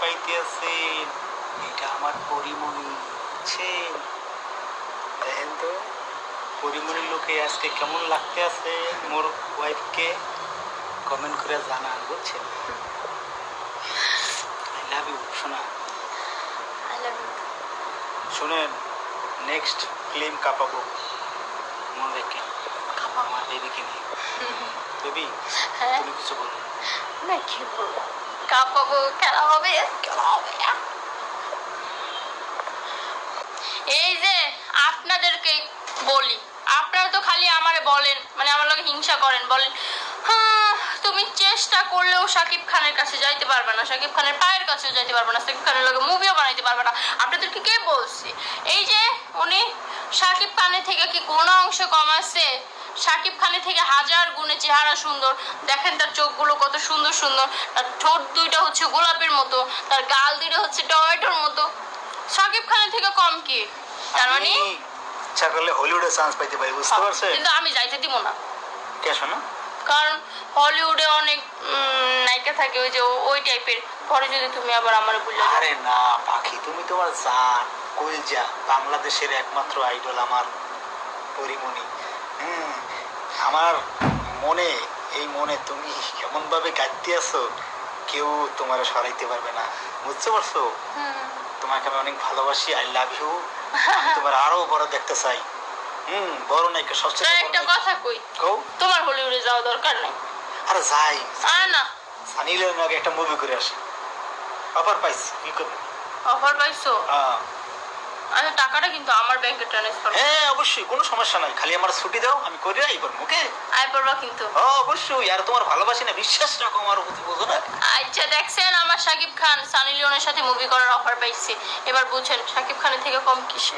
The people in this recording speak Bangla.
পাইতেছেন এটা আমার পরিমণি। বুঝছেন দেখেন তো পরিমণির লোকে আজকে কেমন লাগতে আছে মোর ওয়াইফকে কমেন্ট করে জানান বুঝছেন? আই লাভ ইউ শোনা শুনেন নেক্সট ফিল্ম কাঁপাবো। মনে রেখে। আমার বেবিকে নিয়ে। বেবি হ্যাঁ। তুমি কিছু বলো। না কি বলব? খেলা হবে খেলা হবে এই যে আপনাদেরকে বলি, আপনারা তো খালি আমারে বলেন মানে আমার লোক হিংসা করেন, বলেন হ্যাঁ তুমি চেষ্টা করলেও সাকিব খানের কাছে যাইতে পারবে না, সাকিব খানের পায়ের কাছেও যাইতে পারবে না, সাকিব খানের লগে মুভিও বানাইতে পারবে না। আপনাদেরকে কে বলছে? এই যে উনি সাকিব খানের থেকে কি কোনো অংশ কম আছে? সাকিব খানের থেকে হাজার গুণে চেহারা সুন্দর। দেখেন তার চোখগুলো কত সুন্দর সুন্দর। তার ঠোঁট দুইটা হচ্ছে গোলাপের মতো। তার গাল দুইটা হচ্ছে টমেটোর মতো। সাকিব খানের থেকে কম কি? তার মানে? ইচ্ছা করলে হলিউডে চান্স পাইতে পারি বুঝতে পারছেন? কিন্তু আমি যাইতে দিব না। কে শোনো? কারণ হলিউডে অনেক নায়িকা থাকে ওই যে ওই টাইপের। পরে যদি তুমি আবার আমার বললে আরে না পাখি তুমি তোমার জান কইলজা বাংলাদেশের একমাত্র আইডল আমার পরিমণি। আমার মনে এই মনে তুমি এমন ভাবে গাইতে আছো কেউ তোমার সরাইতে পারবে না। বুঝতে পারছ? তোমাকে আমি অনেক ভালোবাসি আই লাভ ইউ তোমার আরও বড় দেখতে চাই। হুম বড় নায়িকা সবচেয়ে একটা কথা কই তোমার হলিউডে যাওয়া দরকার নাই। আরে যাই। না। সানি লিওনের আগে একটা মুভি করে আসি। অফার পাইছি কি করবে? অফার পাইছো? হ্যাঁ। আচ্ছা টাকাটা কিন্তু আমার ব্যাংকে ট্রান্সফার হ্যাঁ অবশ্যই কোনো সমস্যা নাই। খালি আমার ছুটি দাও আমি করে আই করব ওকে? আয় পড়বা কিন্তু। ও অবশ্যই আর তোমার ভালোবাসি না বিশ্বাস রাখো আমার প্রতি বোঝো না? আচ্ছা দেখছেন আমার সাকিব খান সানি লিওনের সাথে মুভি করার অফার পাইছি। এবার বুঝছেন সাকিব খানের থেকে কম কিসে